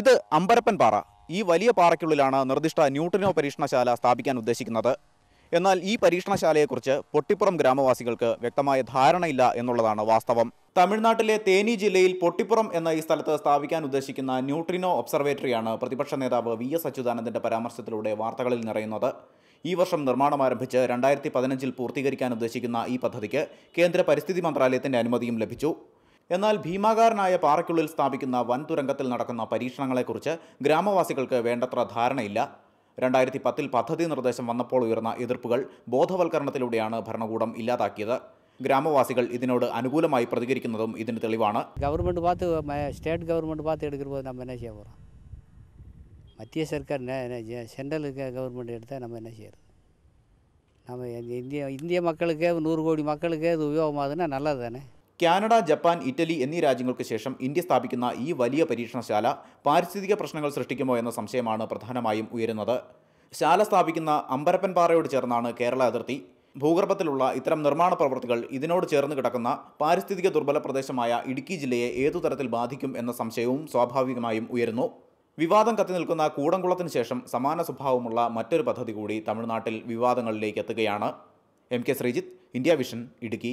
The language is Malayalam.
ഇത് അമ്പരപ്പൻ പാറ. ഈ വലിയ പാറയ്ക്കുള്ളിലാണ് നിർദ്ദിഷ്ട ന്യൂട്രിനോ പരീക്ഷണശാല സ്ഥാപിക്കാൻ ഉദ്ദേശിക്കുന്നത്. എന്നാൽ ഈ പരീക്ഷണശാലയെക്കുറിച്ച് പൊട്ടിപ്പുറം ഗ്രാമവാസികൾക്ക് വ്യക്തമായ ധാരണയില്ല എന്നുള്ളതാണ് വാസ്തവം. തമിഴ്നാട്ടിലെ തേനി ജില്ലയിൽ പൊട്ടിപ്പുറം എന്ന ഈ സ്ഥലത്ത് സ്ഥാപിക്കാൻ ഉദ്ദേശിക്കുന്ന ന്യൂട്രിനോ ഒബ്സർവേറ്ററിയാണ് പ്രതിപക്ഷ നേതാവ് വി എസ് അച്യുതാനന്ദന്റെ പരാമർശത്തിലൂടെ വാർത്തകളിൽ നിറയുന്നത്. ഈ വർഷം നിർമ്മാണം ആരംഭിച്ച് രണ്ടായിരത്തി പതിനഞ്ചിൽ പൂർത്തീകരിക്കാൻ ഉദ്ദേശിക്കുന്ന ഈ പദ്ധതിക്ക് കേന്ദ്ര പരിസ്ഥിതി മന്ത്രാലയത്തിന്റെ അനുമതിയും ലഭിച്ചു. എന്നാൽ ഭീമാകാരനായ പാറയ്ക്കുള്ളിൽ സ്ഥാപിക്കുന്ന വൻ തുരങ്കത്തിൽ നടക്കുന്ന പരീക്ഷണങ്ങളെക്കുറിച്ച് ഗ്രാമവാസികൾക്ക് വേണ്ടത്ര ധാരണയില്ല രണ്ടായിരത്തി പത്തിൽ പദ്ധതി നിർദ്ദേശം വന്നപ്പോൾ ഉയർന്ന എതിർപ്പുകൾ ബോധവൽക്കരണത്തിലൂടെയാണ് ഭരണകൂടം ഇല്ലാതാക്കിയത് ഗ്രാമവാസികൾ ഇതിനോട് അനുകൂലമായി പ്രതികരിക്കുന്നതും ഇതിന് തെളിവാണ് கவர்மெண்ட் பார்த்து ம- ஸ்டேட் கவர்மெண்ட் பார்த்து எடுக்கிற போது நம்ம என்ன செய்ய போகிறோம் மத்திய சர்க்கார் நே- நே- ஜெ- சென்ட்ரல் க- கவர்மெண்ட் எடுத்தால் நம்ம என்ன செய்யறது நம்ம இந்த இந்திய இந்திய மக்களுக்கே நூறு கோடி மக்களுக்கே இது உபயோகமாகுதுன்னா நல்லது தானே കാനഡ ജപ്പാൻ ഇറ്റലി എന്നീ രാജ്യങ്ങൾക്ക് ശേഷം ഇന്ത്യ സ്ഥാപിക്കുന്ന ഈ വലിയ പരീക്ഷണശാല പാരിസ്ഥിതിക പ്രശ്നങ്ങൾ സൃഷ്ടിക്കുമോ എന്ന സംശയമാണ് പ്രധാനമായും ഉയരുന്നത്. ശാല സ്ഥാപിക്കുന്ന അമ്പരപ്പൻ പാറയോട് ചേർന്നാണ് കേരള അതിർത്തി. ഭൂഗർഭത്തിലുള്ള ഇത്തരം നിർമ്മാണ പ്രവൃത്തികൾ ഇതിനോട് ചേർന്ന് കിടക്കുന്ന പാരിസ്ഥിതിക ദുർബല പ്രദേശമായ ഇടുക്കി ജില്ലയെ ഏതു തരത്തിൽ ബാധിക്കും എന്ന സംശയവും സ്വാഭാവികമായും ഉയരുന്നു. വിവാദം കത്തി നിൽക്കുന്ന കൂടംകുളത്തിന് ശേഷം സമാന സ്വഭാവമുള്ള മറ്റൊരു പദ്ധതി കൂടി തമിഴ്നാട്ടിൽ വിവാദങ്ങളിലേക്ക് എത്തുകയാണ്. M K Sreejith India Vision Idukki.